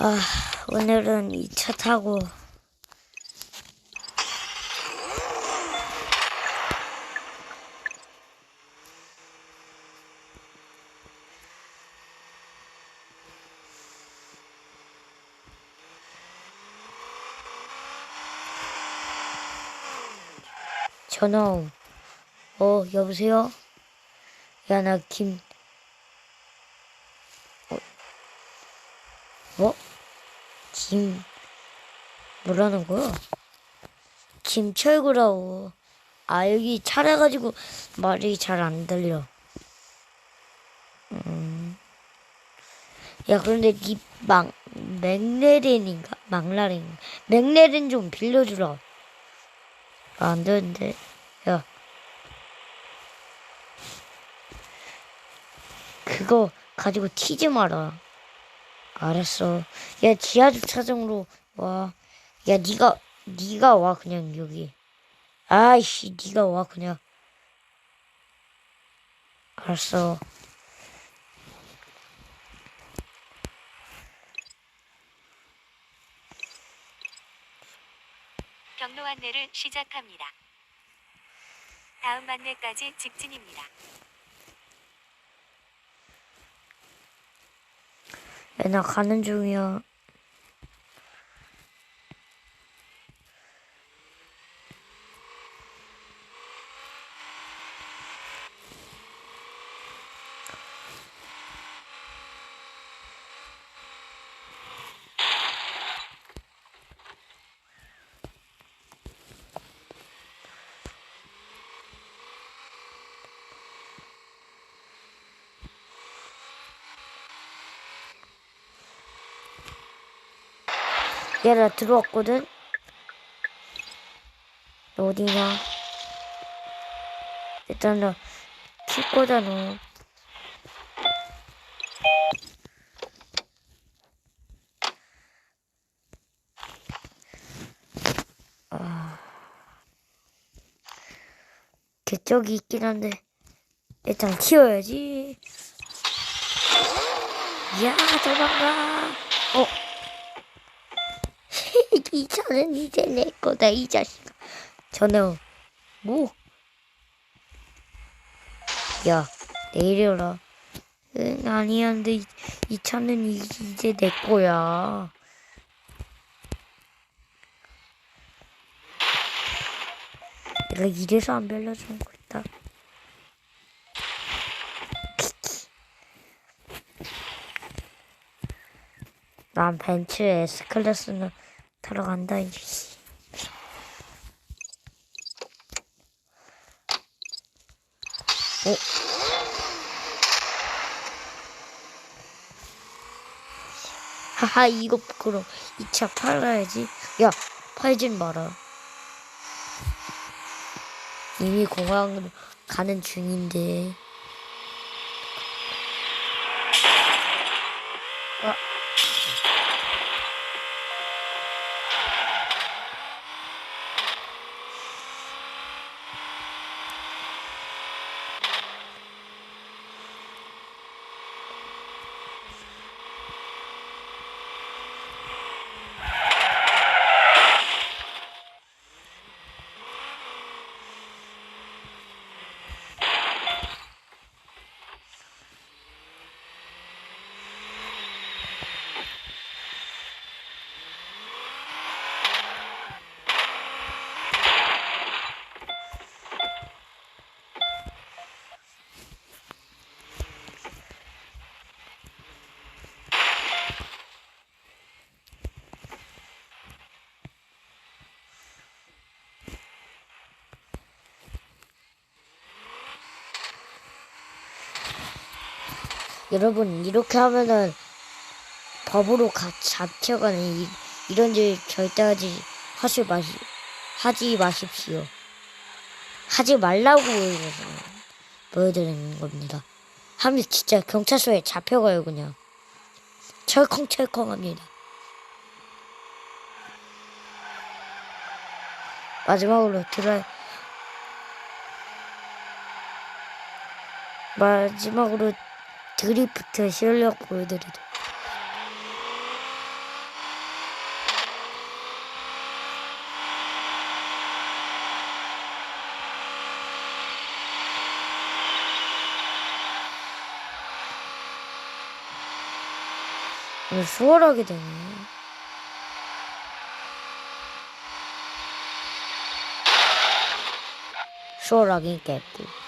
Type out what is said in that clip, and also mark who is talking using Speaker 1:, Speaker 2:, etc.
Speaker 1: 아, 오늘은 이차 타고 옴. 어, 여보세요? 야, 나 김, 어? 어? 김, 뭐라는 거야? 김철구라고. 아, 여기 차라가지고 말이 잘 안 들려. 음. 야, 그런데 니 막, 맥레렌인가? 막라렌. 맥레렌 좀 빌려주라. 아, 안 되는데. 야. 그거 가지고 튀지 마라. 알았어. 야, 지하 주차장으로 와. 야, 니가, 니가 와, 그냥 여기. 아이씨, 니가 와, 그냥. 알았어.
Speaker 2: 경로 안내를 시작합니다. 다음 안내까지 직진입니다.
Speaker 1: 나 가는 중이야. 야, 나 들어왔거든? 너 어디냐? 일단 나킬 거잖아. 아. 개쩍이 있긴 한데, 일단 키워야지. 야, 도망가. 어. 이 차는 이제 내 거다 이 자식아. 전화 뭐? 야 내려라. 응 아니야 근데 이, 이 차는 이, 이제 내 거야. 내가 이래서 안 빌려주는 거 있다. 난 벤츠 S클래스는 타러 간다 이제 씨. 어? 하하 이거 부끄러 이 차 팔아야지 야 팔진 마라 이미 공항으로 가는 중인데 여러분 이렇게 하면은 법으로 가, 잡혀가는 이, 이런 일 절대 하지 하실 마시 하지 마십시오. 하지 말라고 보여드리는 겁니다. 하면 진짜 경찰서에 잡혀가요 그냥 철컹철컹합니다. 마지막으로 드라 마지막으로 드리프트 실력 보여드리도록 수월하게 되네. 수월하게 깨끗